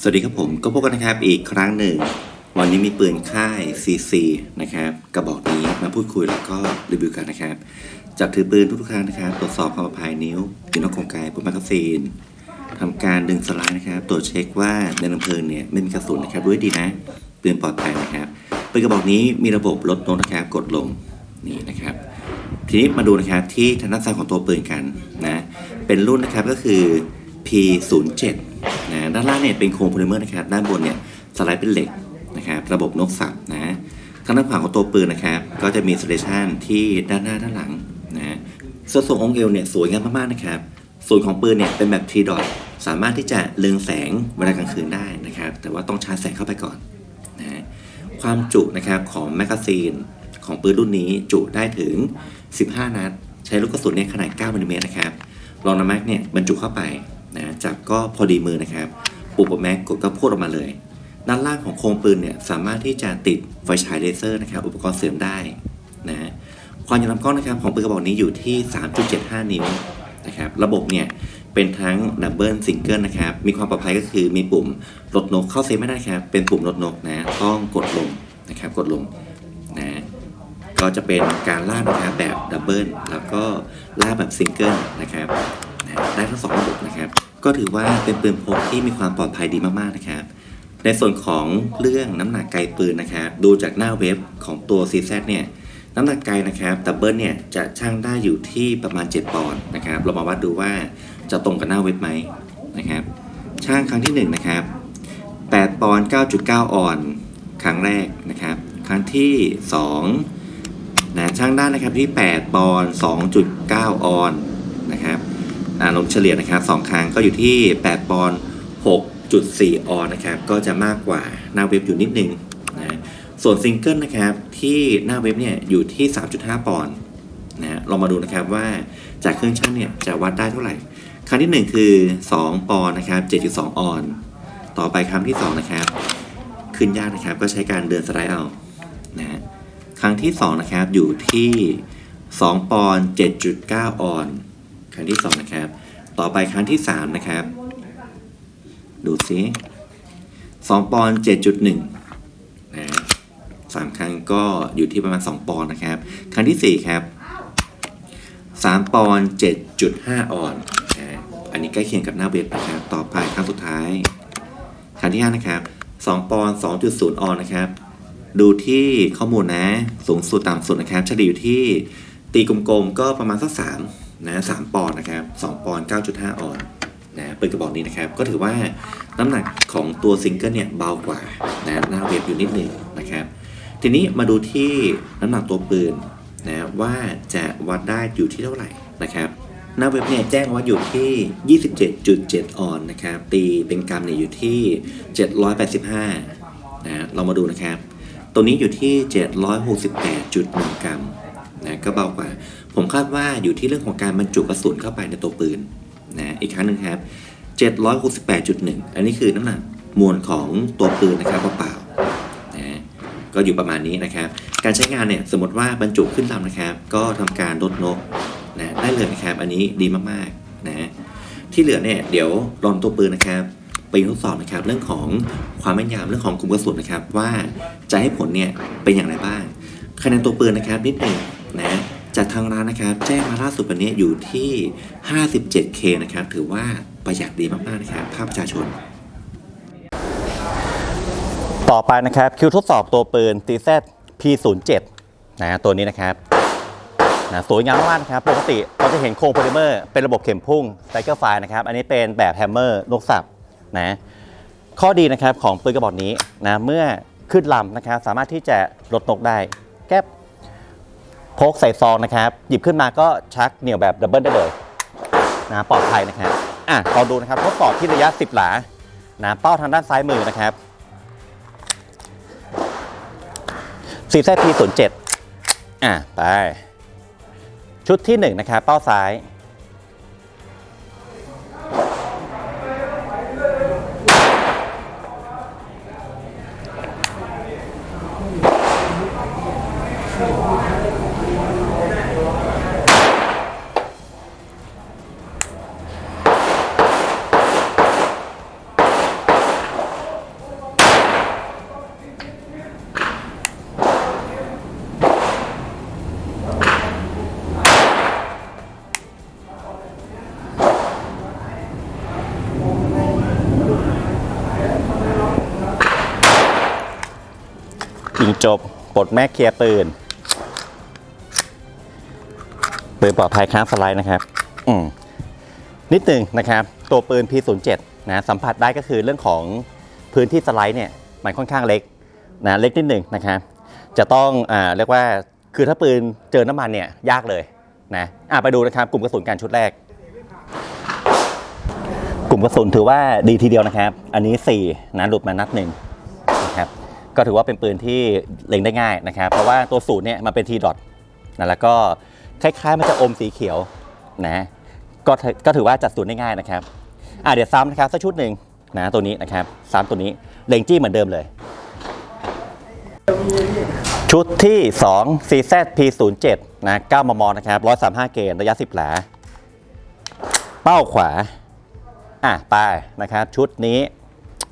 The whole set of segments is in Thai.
สวัสดีครับผมก็พบกันนะครับอีกครั้งหนึ่ง วันนี้มีปืนค่าย CC นะครับกระบอกนี้มาพูดคุยแล้วก็รีวิวกันนะครับจับถือปืนทุกๆครั้งนะครับตรวจสอบความปลอดภัยนิ้วอยู่นอกโครงไกปุ่มแมกกาซีนทำการดึงสไลด์นะครับตรวจเช็คว่าในลำเพลิงเนี่ยไม่มีกระสุนนะครับด้วยดีนะปืนปลอดภัยนะครับปืนกระบอกนี้มีระบบลดโน้ตนะครับกดลงนี่นะครับ ทีนี้มาดูนะครับที่ทางด้านซ้ายของตัวปืนกันนะเป็นรุ่นนะครับก็คือ P07 นะด้านล่างเนี่ยเป็นโครงโพลิเมอร์นะครับ ด้านบนเนี่ยสไลด์เป็นเหล็กนะครับ ระบบนกสับนะทางด้านขวาของตัวปืนนะครับ ก็จะมีสเตชันที่ด้านหน้าด้านหลังนะส่วนทรงองค์เอวเนี่ยสวยงามมากๆนะครับ ส่วนของปืนเนี่ยเป็นแบบ T dot สามารถที่จะเรืองแสงเวลากลางคืนได้นะครับ แต่ว่าต้องชาร์จแสงเข้าไปก่อนนะความจุนะครับของแมกกาซีนของปืนรุ่นนี้จุได้ถึง 15 นัด ใช้ลูกกระสุนในขนาด 9มิลลิเมตรนะครับ ลองนำแม็กเนี่ยบรรจุเข้าไป นะจับก็พอดีมือนะครับ ปุบแม็กกดก็พ่นออกมาเลย ด้านล่างของโครงปืนเนี่ยสามารถที่จะติดไฟฉายเลเซอร์นะครับ อุปกรณ์เสริมได้นะความยาวลำกล้องนะครับของปืนกระบอกนี้อยู่ที่ 3.75 นิ้วนะครับ ระบบเนี่ยเป็นทั้งดับเบิลซิงเกิลนะครับ มีความปลอดภัยก็คือมีปุ่มลดนกเข้าเซฟไม่ได้ครับ เป็นปุ่มลดนกนะ ต้องกดลงนะครับ กดลงนะ ก็จะเป็นการล่านะครับแบบดับเบิลแล้วก็ล่าแบบซิงเกิลนะครับ ได้ทั้งสองระบบนะครับ ก็ถือว่าเป็นปืนพกที่มีความปลอดภัยดีมากๆนะครับ ในส่วนของเรื่องน้ำหนักไกลปืนนะครับดูจากหน้าเว็บของตัว CZ เนี่ยน้ำหนักไกลนะครับดับเบิลเนี่ยจะช่างได้อยู่ที่ประมาณ 7 ปอนด์นะครับเรามาวัดดูว่าจะตรงกับหน้าเว็บไหมนะครับช่างครั้งที่1นะครับ8ปอนด์9.9 ออนครั้งแรกนะครับ ครั้งที่2นะช่างได้นะครับที่ 8 ปอนด์2.9 ออนนะครับ ลงเฉลี่ยนะครับ2ครั้งก็อยู่ที่ 8 ปอนด์6.4 ออนนะครับ ก็จะมากกว่าหน้าเว็บอยู่นิดนึงนะส่วนซิงเกิลนะครับ ที่หน้าเว็บเนี่ยอยู่ที่ 3.5 ปอนด์นะลองมาดูนะครับว่าจากเครื่องชั่งเนี่ยจะวัดได้เท่าไหร่ ครั้งที่ 1 คือ 2 ปอนด์นะครับ 7.2 ออน ต่อไปครั้งที่ 2 นะครับ ขึ้นยากนะครับก็ใช้การเดินสไลด์เอานะครั้งที่ 2 นะครับอยู่ที่ 2 ปอนด์7.9 ออนซ์ ครั้งที่ 2 นะครับ ต่อไปครั้งที่ 3 นะครับ ดูซิ2ปอนด์7.1นะสามครั้งก็อยู่ที่ประมาณ 2 ปอนด์นะครับ ครั้งที่ 4 ครับ 3 ปอนด์7.5 ออนนะอันนี้ใกล้เคียงกับหน้าเว็บนะครับ ต่อไปครั้งสุดท้าย ครั้งที่ 5 นะครับ 2 ปอนด์2.0 ออนซ์นะครับดูที่ข้อมูลนะ สูงสุดต่ำสุดนะครับเฉลี่ยอยู่ที่ตีกลมๆก็ประมาณสัก3 นะ3ปอนด์นะครับ2ปอนด์9.5 ออนนะปืนกระบอกนี้นะครับ ก็ถือว่าน้ำหนักของตัวซิงเกิลเนี่ยเบากว่านะหน้าเว็บอยู่นิดหนึงนะครับ ทีนี้มาดูที่น้ำหนักตัวปืนนะว่าจะวัดได้อยู่ที่เท่าไหร่นะครับหน้าเว็บเนี่ยแจ้งว่าอยู่ที่ 27.7 ออนนะครับตีเป็นกรัมเนี่ยอยู่ที่ 785นะเรามาดูนะครับ ตัวนี้อยู่ที่ 768.1 กรัมนะก็เบากว่า ผมคาดว่าอยู่ที่เรื่องของการบรรจุกระสุนเข้าไปในตัวปืนนะอีกครั้งหนึ่งครับ 768.1 อันนี้คือน้ำหนักมวลของตัวปืนนะครับเปล่าๆนะก็อยู่ประมาณนี้นะครับ การใช้งานเนี่ยสมมติว่าบรรจุขึ้นลำนะครับ ก็ทำการลดนกนะได้เลยนะครับอันนี้ดีมากๆนะที่เหลือเนี่ยเดี๋ยวลองตัวปืนนะครับไปทดสอบนะครับเรื่องของความแม่นยำเรื่องของกลุ่มกระสุนนะครับ ว่าจะให้ผลเนี่ยเป็นอย่างไรบ้างคะแนนตัวปืนนะครับนิดหนึ่งนะ จากทางร้านนะครับแจ้งมาล่าสุดวันนี้อยู่ที่ 57K นะครับ ถือว่าประหยัดดีมาก ๆ นะครับภาพประชาชน ต่อไปนะครับคิวทดสอบตัวปืน TZ P07 นะตัวนี้นะครับนะสวยงามมากนะครับ ปกติเราจะเห็นโครงโพลิเมอร์เป็นระบบเข็มพุ่งไ i เกอร์ไฟนะครับ อันนี้เป็นแบบแฮมเมอร์ลูกสับนะข้อดีนะครับของปืนกระบอกนี้นะเมื่อขึ้นลำนะครับ สามารถที่จะลดนกได้ แก๊บ พกใส่ซองนะครับ หยิบขึ้นมาก็ชักเหนี่ยวแบบดับเบิลได้เลยนะปลอดภัยนะครับอะลองดูนะครับทดสอบที่ระยะ 10 หลานะเป้าทางด้านซ้ายมือนะครับซีแซทีศูนย์เจ็ดอะไป ชุดที่หนึ่งนะครับ เป้าซ้าย ยิงจบปลดแม็กเคลียร์ปืน ปืนปลอดภัยค้างสไลด์นะครับ อืมนิดหนึ่งนะครับ ตัวปืน P07 นะสัมผัสได้ก็คือเรื่องของพื้นที่สไลด์เนี่ยมันค่อนข้างเล็กนะเล็กนิดหนึ่งนะครับจะต้องอ่าเรียกว่าคือถ้าปืนเจอน้ำมันเนี่ยยากเลยนะอะไปดูนะครับกลุ่มกระสุนการชุดแรก กลุ่มกระสุนถือว่าดีทีเดียวนะครับ อันนี้4นะหลุดมานัดหนึ่งนะครับก็ถือว่าเป็นปืนที่เล็งได้ง่ายนะครับ เพราะว่าตัวสูตรเนี่ยมันเป็นทีดอทนะแล้วก็ คล้ายๆ มันจะอมสีเขียวนะก็ถือก็ถือว่าจัดสูตรได้ง่ายนะครับอะเดี๋ยวซ้ำนะครับสักชุดหนึ่งนะตัวนี้นะครับซ้ำตัวนี้เล็งจี้เหมือนเดิมเลย ชุดที่ 2 CZ P07 นะ9มมนะครับ135 เกนระยะ 10หลเป้าขวา อะไปนะครับ ชุดนี้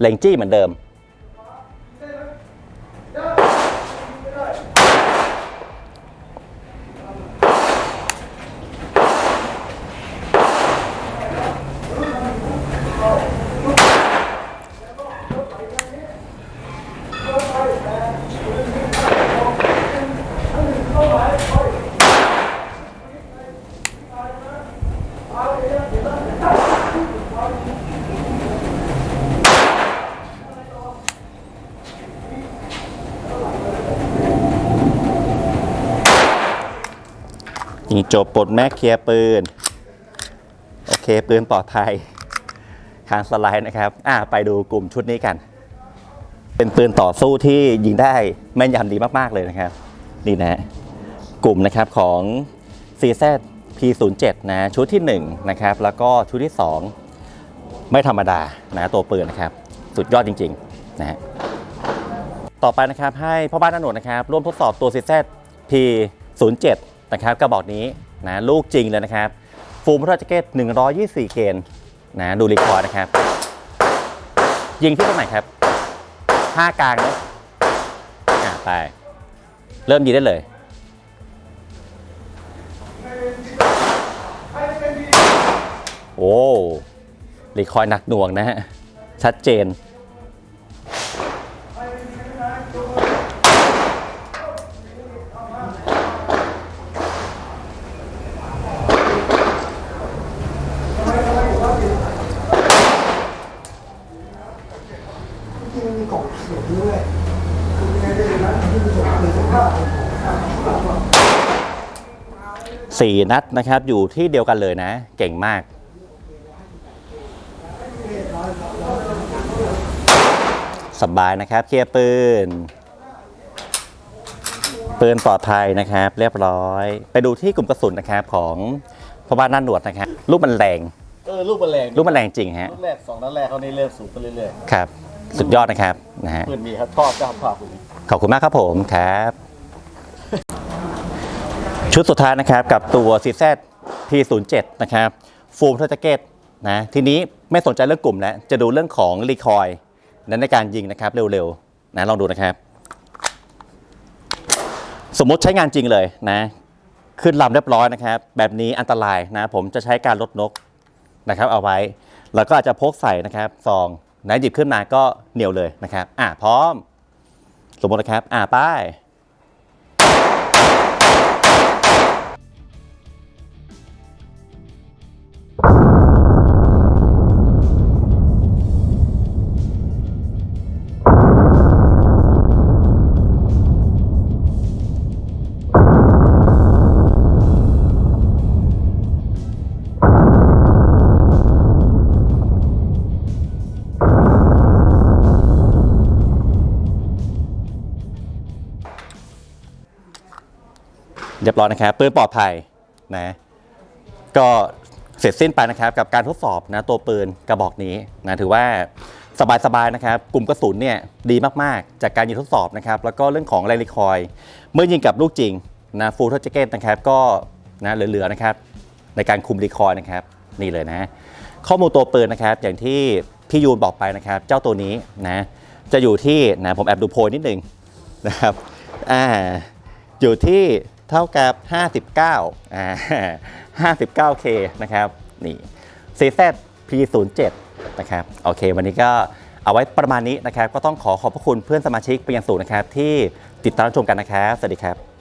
เล็งจี้เหมือนเดิม ยิงจบปลดแม็กเคลียร์ปืน โอเค ปืนปลอดภัยทางสไลด์นะครับ อ่าไปดูกลุ่มชุดนี้กัน เป็นปืนต่อสู้ที่ยิงได้แม่นยำดีมาก ๆ เลยนะครับ นี่นะ กลุ่มนะครับของ CZ P07 นะ ชุดที่ 1 นะครับ แล้วก็ชุดที่ 2 ไม่ธรรมดานะตัวปืนนะครับ สุดยอดจริง ๆ นะฮะ ต่อไปนะครับให้พ่อบ้านอโนดนะครับ ร่วมทดสอบตัว CZ P07 นะครับกระบอกนี้นะลูกจริงเลยนะครับฟูลมอเตอร์แจเกต124 เกนนะดูรีคอร์นะครับ ยิงที่ตรงไหนครับ 5 กลางเนะอะไป เริ่มยิงได้เลยโอ้รีคอยหนักหน่วงนะฮะ ชัดเจน สี่นัดนะครับ อยู่ที่เดียวกันเลยนะ เก่งมาก สบายนะครับ เคลียร์ปืน ปืนปลอดภัยนะครับ เรียบร้อย ไปดูที่กลุ่มกระสุนนะครับของพ่อบ้านน่านหนวดนะครับลูกมันแรงเออลูกแมลงลูกมันแรงจริงฮะลูกแรกสองนัดแรกเขานี่เริ่มสูงขึ้นเรื่อยครับ สุดยอดนะครับนะฮะๆปืนมีครับชอบจ้าภาพคุณขอบคุณมากครับผมครับ ชุดสุดท้ายนะครับกับตัว CZ P07 นะครับฟูมเทอร์จเกตนะทีนี้ไม่สนใจเรื่องกลุ่มแล้วจะดูเรื่องของรีคอยนั้นในการยิงนะครับเร็วๆนะลองดูนะครับ สมมติใช้งานจริงเลยนะ ขึ้นลำเรียบร้อยนะครับ แบบนี้อันตรายนะ ผมจะใช้การลดนกนะครับ เอาไว้ แล้วก็อาจจะพกใส่นะครับซองนะหยิบขึ้นมาก็เหนียวเลยนะครับ อะพร้อม สมมตินะครับ อ่าป้าย เรียบร้อยนะครับปืนปลอดภัยนะก็เสร็จสิ้นไปนะครับกับการทดสอบนะตัวปืนกระบอกนี้นะถือว่าสบายๆนะครับ กลุ่มกระสุนเนี่ยดีมากๆ จากการยิงทดสอบนะครับ แล้วก็เรื่องของแรลิคอย เมื่อยิงกับลูกจริงนะฟูลทัชเกตนะครับก็นะเหลือๆนะครับ ในการคุมรีคอยนะครับนี่เลยนะ ข้อมูลตัวปืนนะครับ อย่างที่พี่ยูนบอกไปนะครับ เจ้าตัวนี้นะจะอยู่ที่นะผมแอบดูโพยนิดนึงนะครับอ่าอยู่ที่ เท่ากับ 59อ่า 59K นะครับ นี่ CZ P07 นะครับ โอเค วันนี้ก็เอาไว้ประมาณนี้นะครับ ก็ต้องขอขอบพระคุณเพื่อนสมาชิกเป็นอย่างสูงนะครับ ที่ติดตามรับชมกันนะครับ สวัสดีครับ